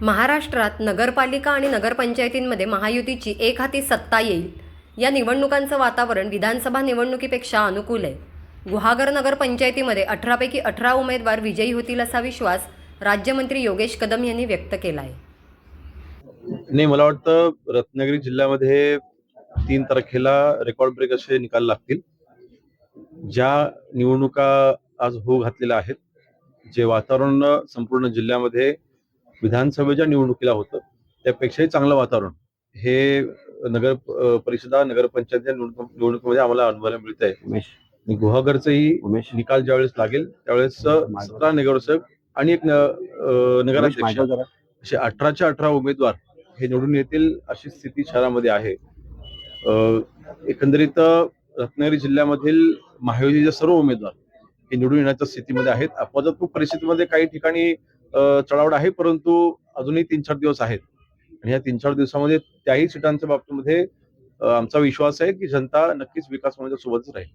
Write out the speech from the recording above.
महाराष्ट्रात नगरपालिका आणि नगरपंचायतींमध्ये महायुतीची एक हाती सत्ता येईल. या निवडणुकांचं वातावरण विधानसभा निवडणुकीपेक्षा अनुकूल आहे. गुहागर नगरपंचायतीमध्ये अठरापैकी अठरा उमेदवार विजयी होतील असा विश्वास राज्यमंत्री योगेश कदम यांनी व्यक्त केला आहे नाही मला वाटतं रत्नागिरी जिल्ह्यामध्ये तीन तारखेला रेकॉर्ड ब्रेक असे निकाल लागतील. ज्या निवडणुका आज होऊ घातलेल्या आहेत जे वातावरण संपूर्ण जिल्ह्यामध्ये विधानसभेच्या निवडणुकीला होतं. त्यापेक्षाही चांगलं वातावरण. हे नगर परिषदा नगरपंचायतच्या निवडणुक निवडणुकीमध्ये आम्हाला अनुभवायला मिळत आहे गुहागरचंही उमेश. निकाल ज्यावेळेस लागेल त्यावेळेस सतरा नगरसेवक आणि एक न- अं, उमेश नगराध्यक्ष. मागव जरा. असे अठराच्या अठरा उमेदवार हे निवडून येतील अशी स्थिती शहरामध्ये आहे. एकंदरीत रत्नागिरी जिल्ह्यामधील महायुतीचे सर्व उमेदवार हे निवडून येण्याच्या स्थितीमध्ये आहेत. अपवादात्मक परिस्थितीमध्ये काही ठिकाणी चढावड आहे परंतु अजूनही तीन चार दिवस आहेत. आणि या तीन चार दिवसामध्ये त्याही सीटांच्या बाबतीमध्ये आमचा विश्वास आहे की जनता नक्कीच विकास होण्याच्या सोबतच राहील.